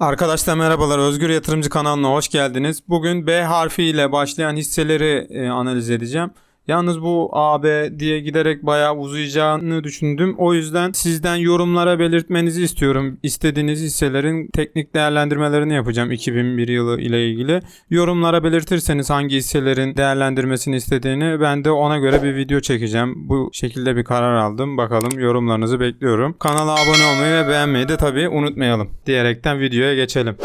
Arkadaşlar merhabalar. Özgür Yatırımcı kanalına hoş geldiniz. Bugün B harfi ile başlayan hisseleri e, analiz edeceğim. Yalnız bu AB diye giderek bayağı uzayacağını düşündüm. O yüzden sizden yorumlara belirtmenizi istiyorum. İstediğiniz hisselerin teknik değerlendirmelerini yapacağım 2001 yılı ile ilgili. Yorumlara belirtirseniz hangi hisselerin değerlendirmesini istediğini ben de ona göre bir video çekeceğim. Bu şekilde bir karar aldım. Bakalım yorumlarınızı bekliyorum. Kanala abone olmayı ve beğenmeyi de tabii unutmayalım. Diyerekten videoya geçelim.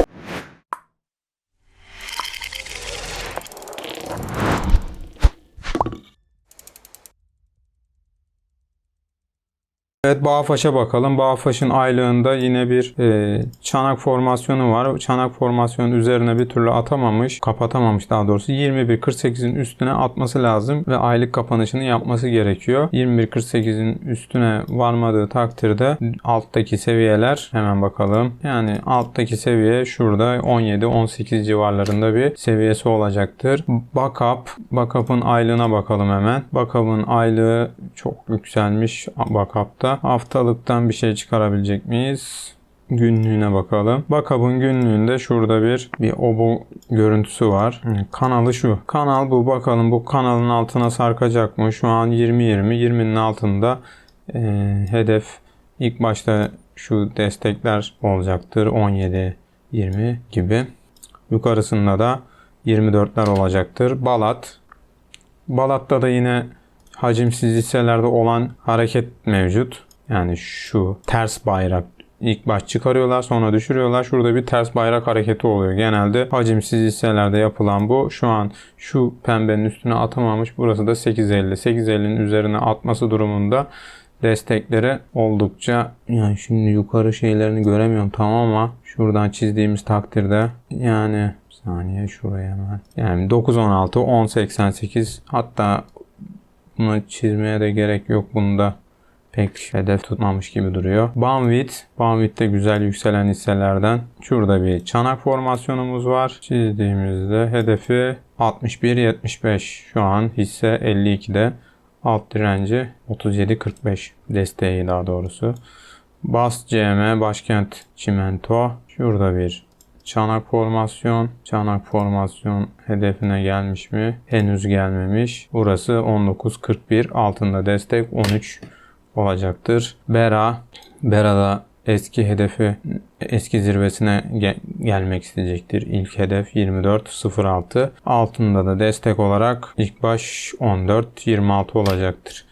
Evet Bağfaş'a bakalım. Bağfaş'ın aylığında yine bir e, çanak formasyonu var. Çanak formasyonu üzerine bir türlü atamamış, kapatamamış daha doğrusu. 21.48'in üstüne atması lazım ve aylık kapanışını yapması gerekiyor. 21.48'in üstüne varmadığı takdirde alttaki seviyeler hemen bakalım. Yani alttaki seviye şurada 17-18 civarlarında bir seviyesi olacaktır. Backup, Backup'ın aylığına bakalım hemen. Backup'ın aylığı çok yükselmiş Backup'ta. Haftalıktan bir şey çıkarabilecek miyiz? Günlüğüne bakalım. Backup'ın günlüğünde şurada bir bir obo görüntüsü var. Kanalı şu. Kanal bu. Bakalım bu kanalın altına sarkacak mı? Şu an 20-20. 20'nin altında e, hedef ilk başta şu destekler olacaktır. 17-20 gibi. Yukarısında da 24'ler olacaktır. Balat. Balat'ta da yine hacimsiz hisselerde olan hareket mevcut. Yani şu ters bayrak ilk baş çıkarıyorlar sonra düşürüyorlar. Şurada bir ters bayrak hareketi oluyor. Genelde hacimsiz hisselerde yapılan bu. Şu an şu pembenin üstüne atamamış. Burası da 8.50. 8.50'nin üzerine atması durumunda destekleri oldukça yani şimdi yukarı şeylerini göremiyorum tamam ama şuradan çizdiğimiz takdirde yani saniye şuraya hemen yani 9.16 10.88 hatta bunu çizmeye de gerek yok bunda pek hedef tutmamış gibi duruyor. Banvit. Banvit de güzel yükselen hisselerden. Şurada bir çanak formasyonumuz var. Çizdiğimizde hedefi 61.75. Şu an hisse 52'de. Alt direnci 37.45 desteği daha doğrusu. Bas CM Başkent Çimento. Şurada bir çanak formasyon. Çanak formasyon hedefine gelmiş mi? Henüz gelmemiş. Burası 19.41 altında destek 13 olacaktır. Bera. Bera'da eski hedefi eski zirvesine gel- gelmek isteyecektir. İlk hedef 24.06. Altında da destek olarak ilk baş 14.26 olacaktır.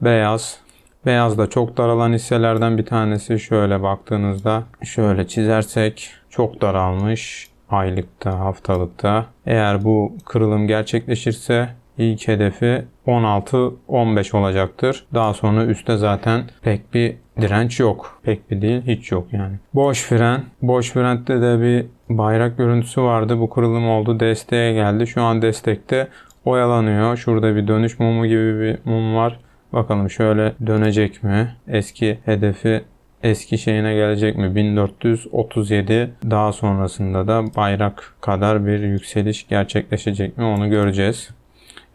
Beyaz Beyaz da çok daralan hisselerden bir tanesi. Şöyle baktığınızda şöyle çizersek çok daralmış aylıkta, haftalıkta. Eğer bu kırılım gerçekleşirse ilk hedefi 16-15 olacaktır. Daha sonra üstte zaten pek bir direnç yok. Pek bir değil hiç yok yani. Boş fren. Boş frende de bir bayrak görüntüsü vardı. Bu kırılım oldu. Desteğe geldi. Şu an destekte oyalanıyor. Şurada bir dönüş mumu gibi bir mum var. Bakalım şöyle dönecek mi? Eski hedefi eski şeyine gelecek mi? 1437 daha sonrasında da bayrak kadar bir yükseliş gerçekleşecek mi? Onu göreceğiz.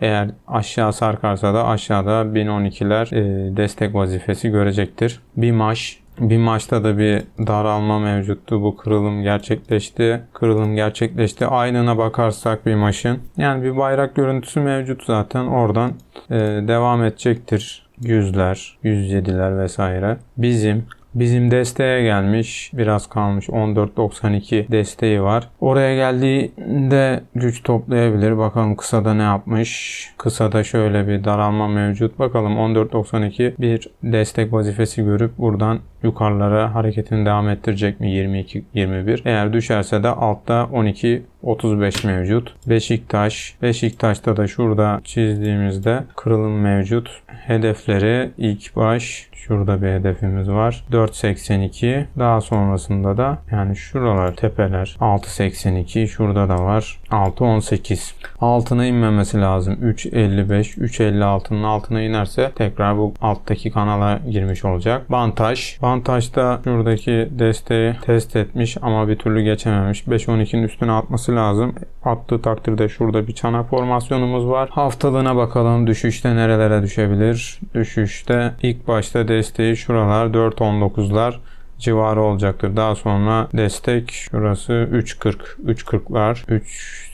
Eğer aşağı sarkarsa da aşağıda 1012'ler e, destek vazifesi görecektir. Bir maç bir maçta da bir daralma mevcuttu. Bu kırılım gerçekleşti. Kırılım gerçekleşti. Aynına bakarsak bir maçın. Yani bir bayrak görüntüsü mevcut zaten. Oradan e, devam edecektir. Yüzler, 107'ler vesaire. Bizim Bizim desteğe gelmiş. Biraz kalmış. 14.92 desteği var. Oraya geldiğinde güç toplayabilir. Bakalım kısada ne yapmış. Kısada şöyle bir daralma mevcut. Bakalım 14.92 bir destek vazifesi görüp buradan yukarılara hareketini devam ettirecek mi 22-21. Eğer düşerse de altta 12 35 mevcut. Beşiktaş. Beşiktaş'ta da şurada çizdiğimizde kırılım mevcut. Hedefleri ilk baş şurada bir hedefimiz var. 4.82. Daha sonrasında da yani şuralar tepeler 6.82 şurada da var. 6.18. Altına inmemesi lazım. 3.55 3.56'nın altına inerse tekrar bu alttaki kanala girmiş olacak. Bantaj. Bantajda şuradaki desteği test etmiş ama bir türlü geçememiş. 5.12'nin üstüne atması lazım. Attığı takdirde şurada bir çanak formasyonumuz var. Haftalığına bakalım düşüşte nerelere düşebilir. Düşüşte ilk başta desteği şuralar 4.19'lar civarı olacaktır. Daha sonra destek şurası 3.40 3.40'lar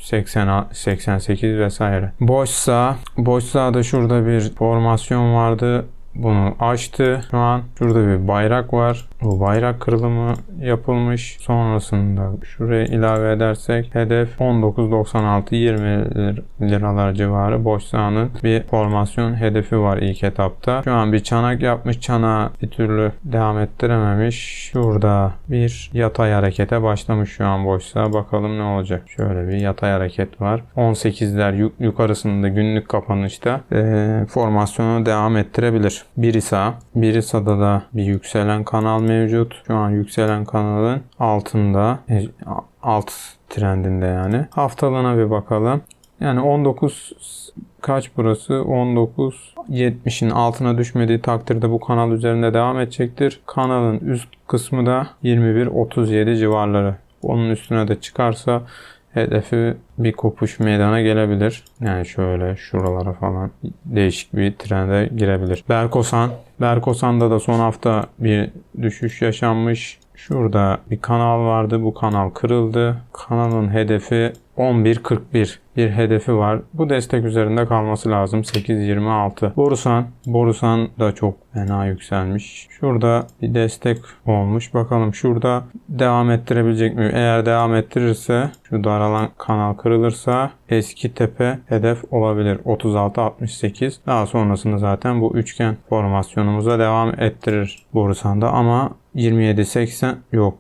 3.80 88 vesaire. Boşsa boşsa da şurada bir formasyon vardı. Bunu açtı. Şu an şurada bir bayrak var. Bu bayrak kırılımı yapılmış. Sonrasında şuraya ilave edersek hedef 19.96 20 lir- liralar civarı boş sahanın bir formasyon hedefi var ilk etapta. Şu an bir çanak yapmış. Çanağı bir türlü devam ettirememiş. Şurada bir yatay harekete başlamış şu an boş saha. Bakalım ne olacak. Şöyle bir yatay hareket var. 18'ler yuk- yukarısında günlük kapanışta eee, formasyonu devam ettirebilir. Birisa. Birisa'da da bir yükselen kanal mevcut. Şu an yükselen kanalın altında e, alt trendinde yani. Haftalığına bir bakalım. Yani 19 kaç burası? 19 70'in altına düşmediği takdirde bu kanal üzerinde devam edecektir. Kanalın üst kısmı da 21 37 civarları. Onun üstüne de çıkarsa hedefi bir kopuş meydana gelebilir. Yani şöyle şuralara falan değişik bir trende girebilir. Berkosan. Berkosan'da da son hafta bir düşüş yaşanmış. Şurada bir kanal vardı. Bu kanal kırıldı. Kanalın hedefi 11.41 bir hedefi var. Bu destek üzerinde kalması lazım. 8.26. Borusan. Borusan da çok fena yükselmiş. Şurada bir destek olmuş. Bakalım şurada devam ettirebilecek mi? Eğer devam ettirirse şu daralan kanal kırılırsa eski tepe hedef olabilir. 36-68. Daha sonrasında zaten bu üçgen formasyonumuza devam ettirir Borusan'da ama 27-80 yok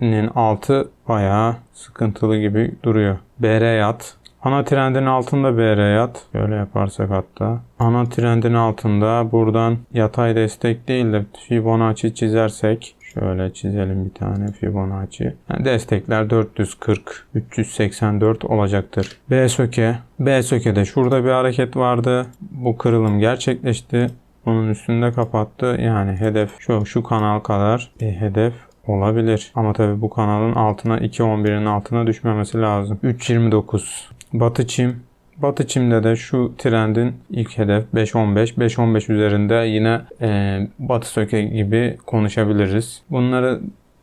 27'nin altı bayağı sıkıntılı gibi duruyor. BR yat. Ana trendin altında BR yat. Şöyle yaparsak hatta. Ana trendin altında buradan yatay destek değil de Fibonacci çizersek Şöyle çizelim bir tane Fibonacci. Yani destekler 440, 384 olacaktır. B söke. B sökede şurada bir hareket vardı. Bu kırılım gerçekleşti. Onun üstünde kapattı. Yani hedef şu, şu kanal kadar bir hedef olabilir. Ama tabii bu kanalın altına 2.11'in altına düşmemesi lazım. 3.29 Batı Çim Batı Çim'de de şu trendin ilk hedef 5.15. 5.15 üzerinde yine e, Batı Söke gibi konuşabiliriz. Bunları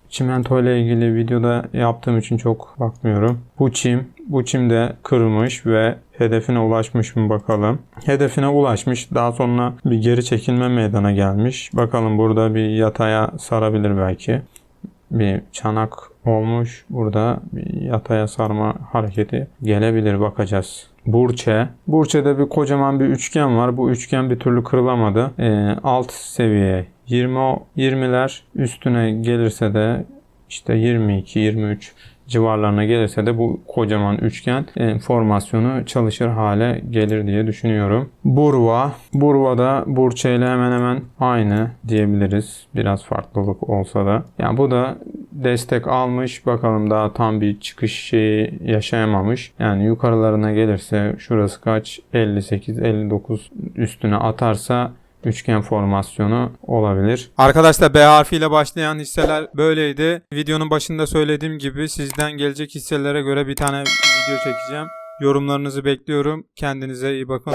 çimento ile ilgili videoda yaptığım için çok bakmıyorum. Bu çim, bu çim de kırılmış ve hedefine ulaşmış mı bakalım. Hedefine ulaşmış. Daha sonra bir geri çekilme meydana gelmiş. Bakalım burada bir yataya sarabilir belki. Bir çanak olmuş. Burada bir yataya sarma hareketi gelebilir bakacağız. Burçe. Burçe'de bir kocaman bir üçgen var. Bu üçgen bir türlü kırılamadı. Ee, alt seviye 20 o- 20'ler üstüne gelirse de işte 22 23 civarlarına gelirse de bu kocaman üçgen e, formasyonu çalışır hale gelir diye düşünüyorum. Burva. Burva'da Burçe ile hemen hemen aynı diyebiliriz. Biraz farklılık olsa da. Yani bu da destek almış. Bakalım daha tam bir çıkış şeyi yaşayamamış. Yani yukarılarına gelirse şurası kaç? 58 59 üstüne atarsa üçgen formasyonu olabilir. Arkadaşlar B harfiyle başlayan hisseler böyleydi. Videonun başında söylediğim gibi sizden gelecek hisselere göre bir tane video çekeceğim. Yorumlarınızı bekliyorum. Kendinize iyi bakın.